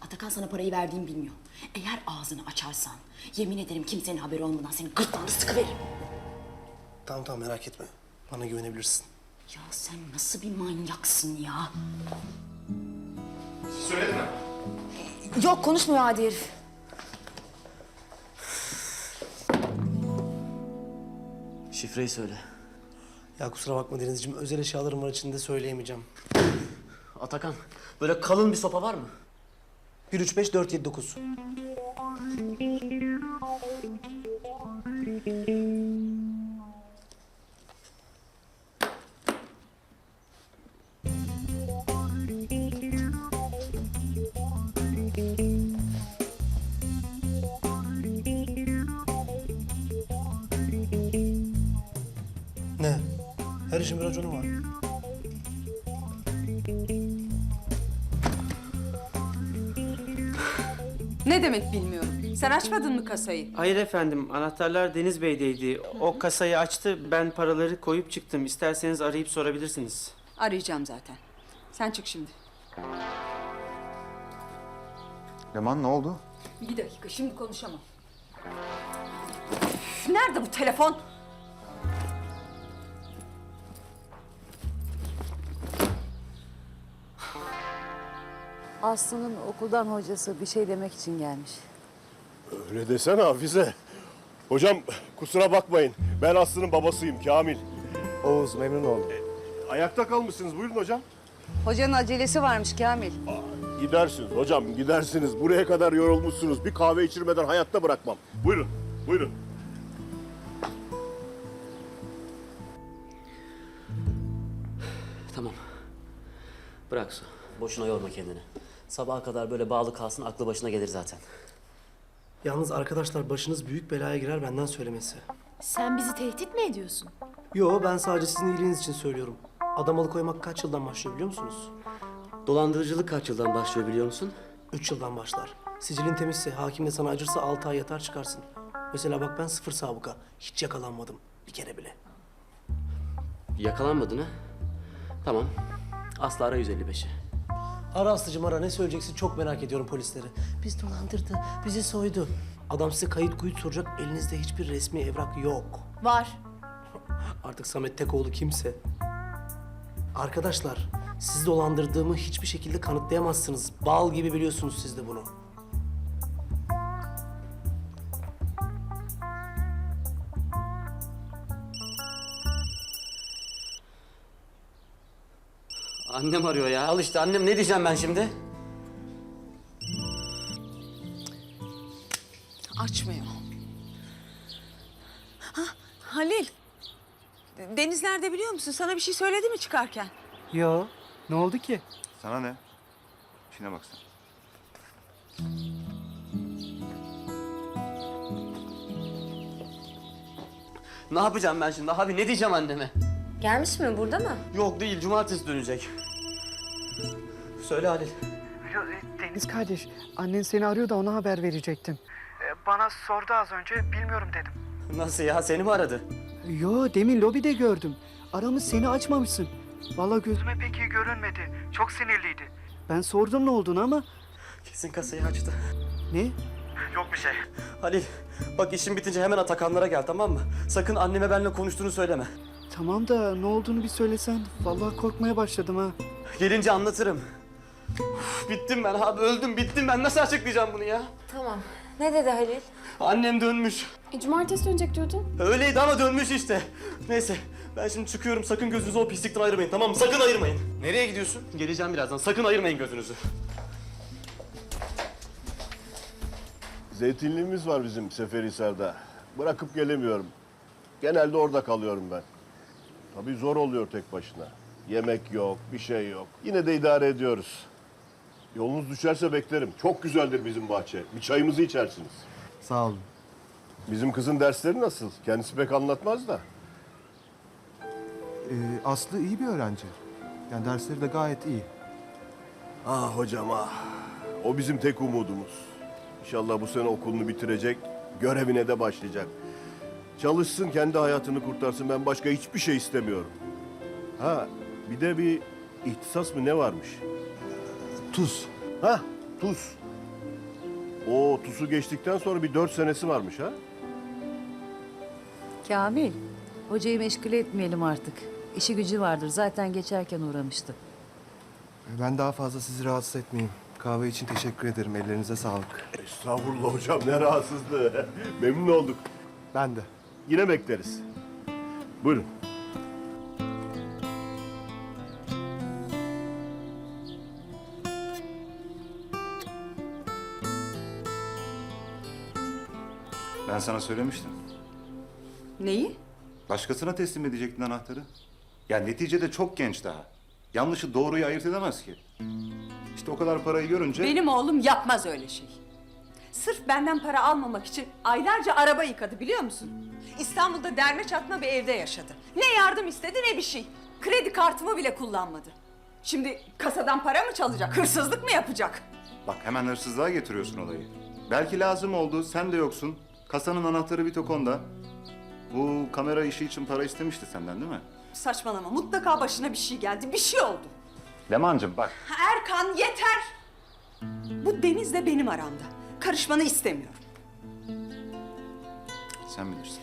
Atakan sana parayı verdiğimi bilmiyor. Eğer ağzını açarsan yemin ederim kimsenin haberi olmadan senin gırtlağını sıkıveririm. Tamam tamam merak etme. Bana güvenebilirsin. Ya sen nasıl bir manyaksın ya? Söyledin mi? Yok konuşmuyor adi herif. Şifreyi söyle. Ya kusura bakma Denizciğim özel eşyalarım var içinde söyleyemeyeceğim. Atakan, böyle kalın bir sopa var mı? 1 3 5 4 7 9. Ne? Her işin bir raconu var. Ne demek bilmiyorum. Sen açmadın mı kasayı? Hayır efendim, anahtarlar Deniz Bey'deydi. O kasayı açtı, ben paraları koyup çıktım. İsterseniz arayıp sorabilirsiniz. Arayacağım zaten. Sen çık şimdi. Leman ne oldu? Bir dakika şimdi konuşamam. Üf, Nerede bu telefon? Aslı'nın okuldan hocası bir şey demek için gelmiş. Öyle desene Hafize. Hocam kusura bakmayın. Ben Aslı'nın babasıyım Kamil. Oğuz memnun oldum. Ayakta kalmışsınız. Buyurun hocam. Hocanın acelesi varmış Kamil. Gidersiniz hocam gidersiniz. Buraya kadar yorulmuşsunuz. Bir kahve içirmeden hayatta bırakmam. Buyurun. Buyurun. Tamam. Bırak su. Boşuna yorma kendini. Sabaha kadar böyle bağlı kalsın aklı başına gelir zaten. Yalnız arkadaşlar başınız büyük belaya girer benden söylemesi. Sen bizi tehdit mi ediyorsun? Yo ben sadece sizin iyiliğiniz için söylüyorum. Adam alıkoymak kaç yıldan başlıyor biliyor musunuz? Dolandırıcılık kaç yıldan başlıyor biliyor musun? Üç yıldan başlar. Sicilin temizse, hakim de sana acırsa altı ay yatar çıkarsın. Mesela bak ben sıfır sabıka. Hiç yakalanmadım. Bir kere bile. Yakalanmadın ha? Tamam. Aslı ara 155'i. Ara Aslı'cım ara ne söyleyeceksin çok merak ediyorum polisleri. Biz dolandırdı, bizi soydu. Adam size kayıt kuyut soracak, elinizde hiçbir resmi evrak yok. Var. Artık Samet Tekoğlu kimse. Arkadaşlar, sizi dolandırdığımı hiçbir şekilde kanıtlayamazsınız. Bal gibi biliyorsunuz siz de bunu. Annem arıyor ya. Al işte annem ne diyeceğim ben şimdi? Açmıyor. Ha, Halil. Deniz nerede biliyor musun? Sana bir şey söyledi mi çıkarken? Yo, ne oldu ki? Sana ne? İşine bak sen. Ne yapacağım ben şimdi? Abi ne diyeceğim anneme? Gelmiş mi burada mı? Yok değil, cumartesi dönecek. Söyle Halil. Deniz kardeş, annen seni arıyor da ona haber verecektim. Bana sordu az önce, bilmiyorum dedim. Nasıl ya? Seni mi aradı? Yo, demin lobide gördüm. Aramış seni açmamışsın. Vallahi gözüme pek iyi görünmedi. Çok sinirliydi. Ben sordum ne olduğunu ama... Kesin kasayı açtı. Ne? Yok bir şey. Halil, bak işin bitince hemen Atakanlara gel tamam mı? Sakın anneme benimle konuştuğunu söyleme. Tamam da ne olduğunu bir söylesen. Vallahi korkmaya başladım ha. Gelince anlatırım. Uf, bittim ben abi, öldüm, bittim ben. Nasıl açıklayacağım bunu ya? Tamam. Ne dedi Halil? Annem dönmüş. E, cumartesi dönecek diyordun. Öyleydi ama dönmüş işte. Neyse, ben şimdi çıkıyorum. Sakın gözünüzü o pislikten ayırmayın tamam mı? Sakın ayırmayın. Nereye gidiyorsun? Geleceğim birazdan. Sakın ayırmayın gözünüzü. Zeytinliğimiz var bizim Seferihisar'da. Bırakıp gelemiyorum. Genelde orada kalıyorum ben. Tabii zor oluyor tek başına. Yemek yok, bir şey yok. Yine de idare ediyoruz. Yolunuz düşerse beklerim. Çok güzeldir bizim bahçe. Bir çayımızı içersiniz. Sağ olun. Bizim kızın dersleri nasıl? Kendisi pek anlatmaz da. Ee, Aslı iyi bir öğrenci. Yani dersleri de gayet iyi. Ah hocam ah. O bizim tek umudumuz. İnşallah bu sene okulunu bitirecek, görevine de başlayacak. Çalışsın, kendi hayatını kurtarsın. Ben başka hiçbir şey istemiyorum. Ha, bir de bir ihtisas mı ne varmış? Tuz. Ha, tuz. O tusu geçtikten sonra bir dört senesi varmış ha? Kamil, hocayı meşgul etmeyelim artık. İşi gücü vardır. Zaten geçerken uğramıştı. Ben daha fazla sizi rahatsız etmeyeyim. Kahve için teşekkür ederim. Ellerinize sağlık. Estağfurullah hocam ne rahatsızlığı. Memnun olduk. Ben de. Yine bekleriz. Buyurun. Ben sana söylemiştim. Neyi? Başkasına teslim edecektin anahtarı. Ya neticede çok genç daha. Yanlışı doğruyu ayırt edemez ki. İşte o kadar parayı görünce... Benim oğlum yapmaz öyle şey. Sırf benden para almamak için aylarca araba yıkadı biliyor musun? İstanbul'da derme çatma bir evde yaşadı. Ne yardım istedi ne bir şey. Kredi kartımı bile kullanmadı. Şimdi kasadan para mı çalacak, hırsızlık mı yapacak? Bak hemen hırsızlığa getiriyorsun olayı. Belki lazım oldu, sen de yoksun. Kasanın anahtarı bir tok onda. Bu kamera işi için para istemişti senden değil mi? Saçmalama, mutlaka başına bir şey geldi, bir şey oldu. Leman'cığım bak. Erkan yeter! Bu Deniz'le benim aramda. Karışmanı istemiyorum. Sen bilirsin.